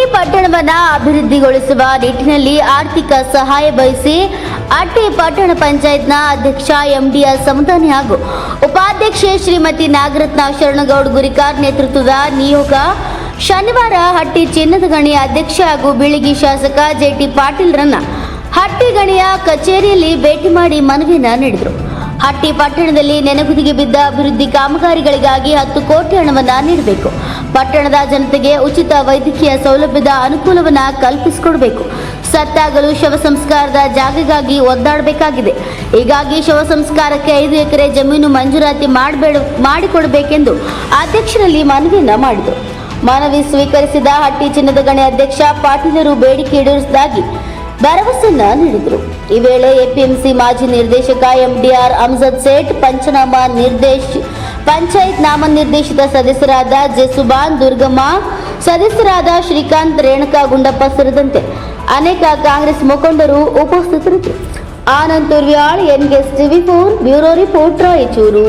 ಹಟ್ಟಿ ಪಟ್ಟಣವನ್ನ ಅಭಿವೃದ್ಧಿಗೊಳಿಸುವ ನಿಟ್ಟಿನಲ್ಲಿ ಆರ್ಥಿಕ ಸಹಾಯ ಬಯಸಿ ಅಟ್ಟಿ ಪಟ್ಟಣ ಪಂಚಾಯತ್ನ ಅಧ್ಯಕ್ಷ ಎಂಡಿಆರ್ ಸಮುದಾನಿ ಹಾಗೂ ಉಪಾಧ್ಯಕ್ಷೆ ಶ್ರೀಮತಿ ನಾಗರತ್ನ ಶರಣಗೌಡ್ ಗುರಿಕಾರ್ ನೇತೃತ್ವದ ನಿಯೋಗ ಶನಿವಾರ ಹಟ್ಟಿ ಚಿನ್ನದ ಗಣಿ ಅಧ್ಯಕ್ಷ ಹಾಗೂ ಬೀಳಿಗಿ ಶಾಸಕ ಜೆಟಿ ಪಾಟೀಲ್ರನ್ನ ಹಟ್ಟಿ ಗಣಿಯ ಕಚೇರಿಯಲ್ಲಿ ಭೇಟಿ ಮಾಡಿ ಮನವಿಯನ್ನ ನೀಡಿದರು. ಹಟ್ಟಿ ಪಟ್ಟಣದಲ್ಲಿ ನೆನಗುದಿಗೆ ಬಿದ್ದ ಅಭಿವೃದ್ಧಿ ಕಾಮಗಾರಿಗಳಿಗಾಗಿ ಹತ್ತು ಕೋಟಿ ಹಣವನ್ನು ನೀಡಬೇಕು. ಪಟ್ಟಣದ ಜನತೆಗೆ ಉಚಿತ ವೈದ್ಯಕೀಯ ಸೌಲಭ್ಯದ ಅನುಕೂಲವನ್ನು ಕಲ್ಪಿಸಿಕೊಡಬೇಕು. ಸತ್ತಾಗಲು ಶವ ಸಂಸ್ಕಾರದ ಜಾಗಗಾಗಿ ಒದ್ದಾಡಬೇಕಾಗಿದೆ. ಹೀಗಾಗಿ ಶವ ಸಂಸ್ಕಾರಕ್ಕೆ ಐದು ಎಕರೆ ಜಮೀನು ಮಂಜೂರಾತಿ ಮಾಡಬೇಡ, ಮಾಡಿಕೊಡಬೇಕೆಂದು ಅಧ್ಯಕ್ಷರಲ್ಲಿ ಮನವಿಯನ್ನ ಮಾಡಿದರು. ಮನವಿ ಸ್ವೀಕರಿಸಿದ ಹಟ್ಟಿ ಚಿನ್ನದ ಗಣಿ ಅಧ್ಯಕ್ಷ ಪಾಟೀಲರು ಬೇಡಿಕೆ ಈಡೇರಿಸಿದಾಗಿ ಭರವಸೆಯನ್ನ ನೀಡಿದರು ಈ ವೇಳೆ ಎಪಿಎಂಸಿ ಮಾಜಿ ನಿರ್ದೇಶಕ ಎಂಡಿಆರ್ ಅಮ್ಜದ್ ಸೇಠ್, ಪಂಚನಾಮ ನಿರ್ದೇಶ್, ಪಂಚಾಯತ್ ನಾಮನಿರ್ದೇಶಿತ ಸದಸ್ಯರಾದ ಜೆಸುಬಾನ್ ದುರ್ಗಮ್ಮ, ಸದಸ್ಯರಾದ ಶ್ರೀಕಾಂತ್ ರೇಣುಕಾ ಗುಂಡಪ್ಪ ಸೇರಿದಂತೆ ಅನೇಕ ಕಾಂಗ್ರೆಸ್ ಮುಖಂಡರು ಉಪಸ್ಥಿತರಿದ್ದರು. Anand Turvyal ಎನ್ಗೆಸ್ TV phone, bureau report Raichur.